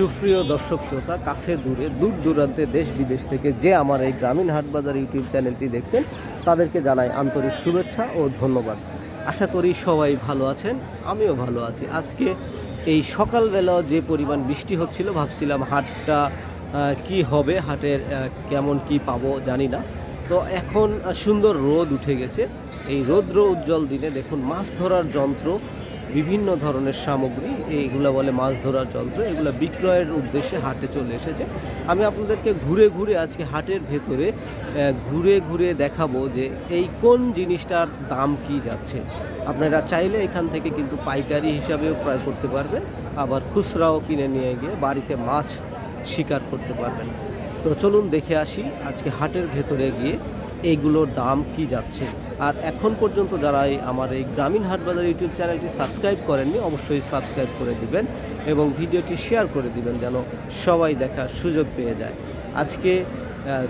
সুপ্রিয় দর্শক শ্রোতা, কাছে দূরে, দূর দূরান্তে দেশ বিদেশ থেকে যে আমার এই গ্রামীণ হাটবাজার ইউটিউব চ্যানেলটি দেখছেন, তাদেরকে জানাই আন্তরিক শুভেচ্ছা ও ধন্যবাদ। আশা করি সবাই ভালো আছেন, আমিও ভালো আছি। আজকে এই সকালবেলা যে পরিমাণ বৃষ্টি হচ্ছিল, ভাবছিলাম হাটটা কি হবে, হাটের কেমন কি পাবো জানি না। তো এখন সুন্দর রোদ উঠে গেছে। এই রৌদ্র উজ্জ্বল দিনে দেখুন, মাছ ধরার যন্ত্র বিভিন্ন ধরনের সামগ্রী, এইগুলো বলে মাছ ধরার যন্ত্র, এগুলো বিক্রয়ের উদ্দেশ্যে হাটে চলে এসেছে। আমি আপনাদেরকে ঘুরে ঘুরে আজকে হাটের ভেতরে ঘুরে ঘুরে দেখাবো যে এই কোন জিনিসটার দাম কি যাচ্ছে। আপনারা চাইলে এখান থেকে কিন্তু পাইকারি হিসাবেও ক্রয় করতে পারবেন, আবার খুচরাও কিনে নিয়ে গিয়ে বাড়িতে মাছ শিকার করতে পারবেন। তো চলুন দেখে আসি আজকে হাটের ভেতরে গিয়ে এইগুলোর দাম কি যাচ্ছে। আর এখন পর্যন্ত যারা আমার এই গ্রামীণ হাটবাজার ইউটিউব চ্যানেলটি সাবস্ক্রাইব করেননি অবশ্যই সাবস্ক্রাইব করে দিবেন এবং ভিডিওটি শেয়ার করে দিবেন যেন সবাই দেখার সুযোগ পেয়ে যায়। আজকে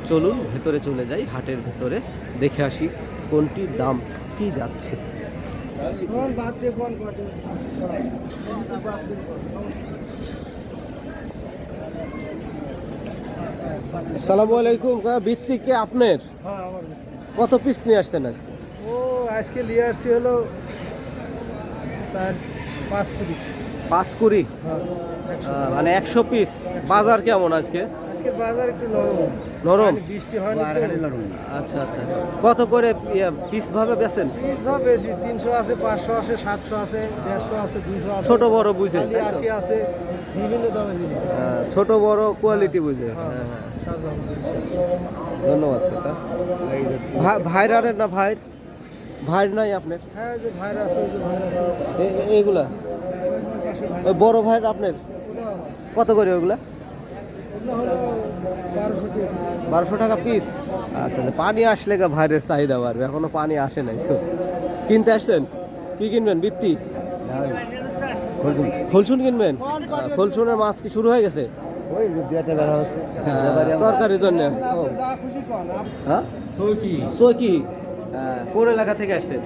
চলুন ভেতরে চলে যাই হাটের ভেতরে দেখে আসি কোনটির দাম কি যাচ্ছে। আসসালামু আলাইকুম। বৃত্তি কে আপনার? হ্যাঁ কত পিস নিয়ে আসছেন আজকে? আজকে নিয়ে আসছি হলো চার পাঁচ কুড়ি পাঁচ কুড়ি হ্যাঁ মানে একশো পিস বাজার কেমন আজকে? আজকে বাজার একটু নরম। নরম? মানে বৃষ্টি হয় না। তো। আচ্ছা আচ্ছা। কত করে পিস ভাবে বেছেন? পিস ভাও বেশি। তিনশো আছে পাঁচশো আছে সাতশো আছে দেড়শো আছে দুইশো আছে। ছোট বড় বুঝে আশি আছে। বিভিন্ন দামে ছোট বড় কোয়ালিটি বুঝে হ্যাঁ হ্যাঁ। ধন্যবাদ কাকা। ভাই ভাইরারের না ভাই ভাই নাই আপনার? হ্যাঁ যে আছে যে আছে। এইগুলা? ওই বড় ভাইয়ের আপনার? কত করে ওগুলা? বারোশো টাকা পিস আচ্ছা আচ্ছা, পানি আসলে গা ভাইরের চাহিদা বাড়বে এখনও পানি আসে নাই তো। কিনতে আসছেন? কি কিনবেন বৃত্তি খোলসুন কিনবেন? খোলসুনের মাছ কি শুরু হয়ে গেছে? ওই যে দুই একটা বেড়া হচ্ছে। হ্যাঁ, তরকারির জন্য। হ্যাঁ? হ্যাঁ, কোন এলাকা থেকে আসছেন?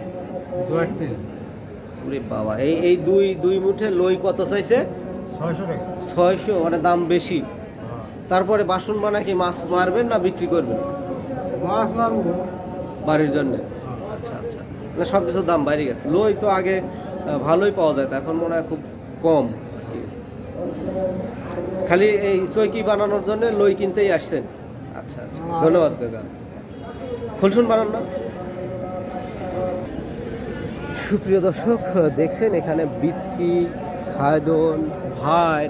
ওরে বাবা এই এই দুই দুই মুঠে লই কত চাইছে? ছয়শো মানে দাম বেশি। তারপরে বাসন বানা কি মাছ মারবেন না বিক্রি করবেন? মাছ মারবো। বাড়ির জন্য? আচ্ছা আচ্ছা। মানে সব কিছুর দাম বাইরে গেছে। লই তো আগে ভালোই পাওয়া যায় এখন মনে হয় খুব কম। খালি এই চৈকি বানানোর জন্য লই কিনতেই আসছেন। আচ্ছা আচ্ছা। ধন্যবাদ কাকা খুলসুন বানান না? সুপ্রিয় দর্শক, দেখছেন এখানে বৃত্তি খায়দন ভাই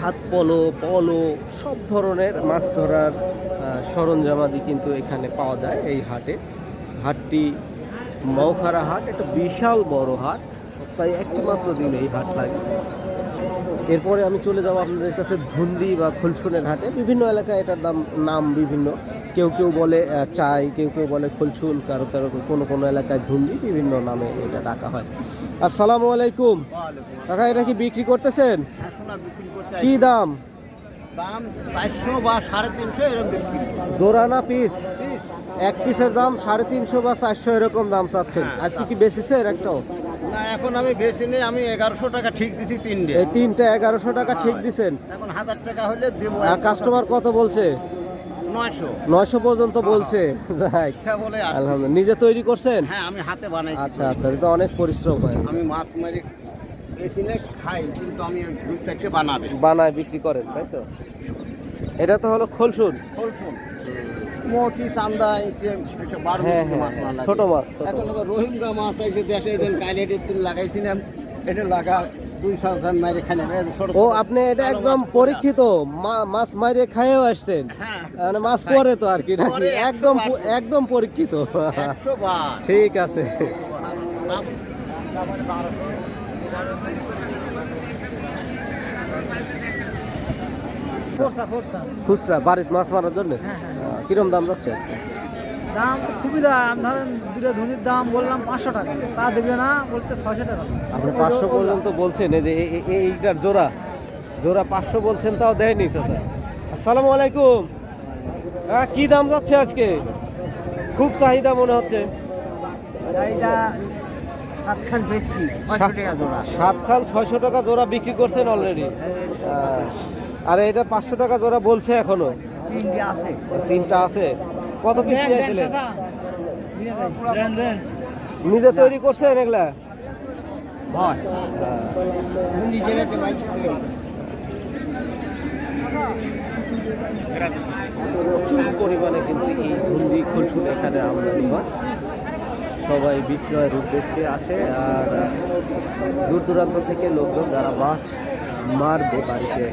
হাত পলো পলো, সব ধরনের মাছ ধরার সরঞ্জামাদি কিন্তু এখানে পাওয়া যায় এই হাটে। হাটটি মৌখারা হাট, একটা বিশাল বড় হাট, সপ্তাহে একটি মাত্র দিন এই হাট লাগে এরপরে আমি চলে যাব আপনাদের কাছে ধুন্দি বা খুলসুনের হাটে। বিভিন্ন এলাকায় এটার দাম, নাম বিভিন্ন। কেউ কেউ বলে চাই কেউ কেউ বলে খুলসুন কারও কারও কোনো কোনো এলাকায় ধুন্দি বিভিন্ন নামে এটা ডাকা হয়। আসসালামু আলাইকুম। কাকা এটা কি বিক্রি করতেছেন? করতে কি দাম? দাম চারশো বা সাড়ে তিনশো এরকম জোড়া না পিস? এক পিসের দাম সাড়ে তিনশো বা চারশো এরকম দাম চাচ্ছেন। আজকে কি বেশিছেন একটাও? না এখন আমি বেশি নেই আমি এগারোশো টাকা ঠিক দিছি তিনটে। তিনটা এগারোশো টাকা ঠিক দিছেন। এখন হাজার টাকা হলে দেবো। আর কাস্টমার কত বলছে? নয়শো। পর্যন্ত বলছে। যাই হ্যাঁ। আলহামদুলিল্লাহ। নিজে তৈরি করছেন? হ্যাঁ আমি হাতে বানাই আচ্ছা আচ্ছা এটা অনেক পরিশ্রম হয়। আমি মাছ মারি খাই কিন্তু আমি দুই চারটে বানাবে। বানায় বিক্রি করেন তাই তো? এটা তো হলো খোলসুন। ফলসুন মোটি চান্দা হ্যাঁ হ্যাঁ ছোট মাছ এখন রোহিঙ্গা মাছ এসে দেশে কাইলে লাগাইছিলাম এটা লাগা মাইরে ও আপনি এটা একদম পরীক্ষিত মাছ মারিয়ে খাইয়েও আসছেন। হ্যাঁ মানে মাছ পরে তো আর কি একদম একদম পরীক্ষিত। ঠিক আছে। খুচরা বাড়িতে মাছ মারার জন্য? হ্যাঁ, কিরম দাম যাচ্ছে আজকে? দাম তো খুবই দাম। ধরেন দুটো ধনির দাম বললাম পাঁচশো টাকা। তা দেবে না বলতে ছয়শো টাকা। আপনি পাঁচশো পর্যন্ত বলছেন এই যে এইটার জোড়া। জোড়া পাঁচশো বলছেন তাও দেয়নি চাচা আসসালামু আলাইকুম। হ্যাঁ কি দাম যাচ্ছে আজকে? খুব চাহিদা মনে হচ্ছে। এইটা সাতখান বেচছি সাত খান ছয়শো টাকা জোড়া বিক্রি করছেন অলরেডি আর এটা পাঁচশো টাকা জোড়া বলছে এখনও? তিনটে আছে। তিনটা আছে। কত পিস দিয়েছিলেন নিজে তৈরি করছেন এগুলা? প্রচুর পরিমাণে কিন্তু এই ধুন্দি খুলসুল এখানে আমদানি হয়। সবাই বিক্রয়ের উদ্দেশ্যে আসে আর দূর দূরান্ত থেকে লোকজন যারা মাছ মারবে বাড়িতে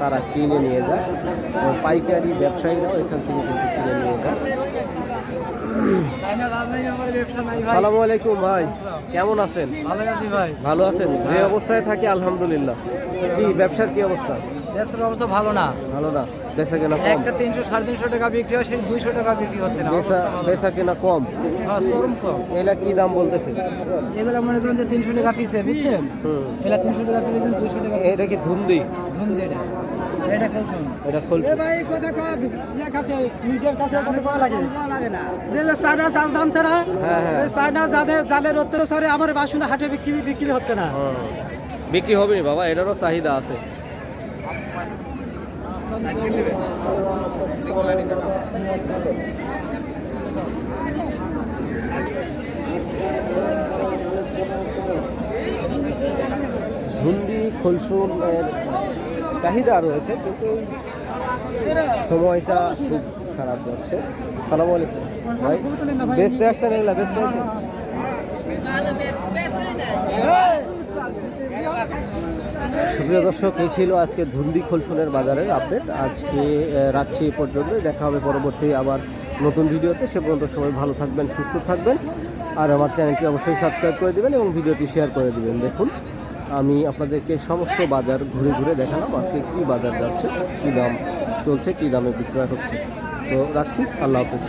তারা কিনে নিয়ে যায় এবং পাইকারি ব্যবসায়ীরাও এখান থেকে কিন্তু কিনে নিয়ে যায়। সালামু আলাইকুম ভাই কেমন আছেন? ভালো ভালো আছেন? যে অবস্থায় থাকি আলহামদুলিল্লাহ। কি ব্যবসার কি অবস্থা? ব্যবসার অবস্থা ভালো না। ভালো না। বেচা কেনা কম। একটা তিনশো সাড়ে তিনশো টাকা বিক্রি হয় সেই দুইশো টাকা বিক্রি হচ্ছে না। বেচা বেচা কেনা কম। হ্যাঁ, শোরুম কম। এলা কি দাম বলতেছে? এগুলো মনে করুন যে তিনশো টাকা পিসে বুঝছেন? এগুলা তিনশো টাকা পিসে দুইশো টাকা এটা কি এটা। এটা খেলছেন এটা খুলছে ভাই কথা কয় ইয়া কাছে মিটার কাছে কত কয় লাগে? লাগে না যে যে চাল দাম ছাড়া এই চায়না যাদের জালের অত্যাচারে আমার বাসুনা হাটে বিক্রি বিক্রি হচ্ছে না। বিক্রি হবে নি বাবা এটারও চাহিদা আছে। ধুন্ডি খলসুন এর চাহিদা রয়েছে, কিন্তু সময়টা খুব খারাপ যাচ্ছে। সালাম আলাইকুম। ভাই বেচতে আসছেন এগুলা? বেচতে আসছেন সুপ্রিয় দর্শক, এই ছিল আজকে ধুন্দি খলসুনের বাজারের আপডেট। আজকে রাখছি এ পর্যন্ত। দেখা হবে পরবর্তী আবার নতুন ভিডিওতে। সে পর্যন্ত সবাই ভালো থাকবেন, সুস্থ থাকবেন। আর আমার চ্যানেলটি অবশ্যই সাবস্ক্রাইব করে দেবেন এবং ভিডিওটি শেয়ার করে দেবেন। দেখুন, আমি আপনাদেরকে সমস্ত বাজার ঘুরে ঘুরে দেখালাম। আজকে কী বাজার যাচ্ছে, কী দাম চলছে, কী দামে বিক্রয় হচ্ছে। তো রাখছি, আল্লাহ হাফিজ।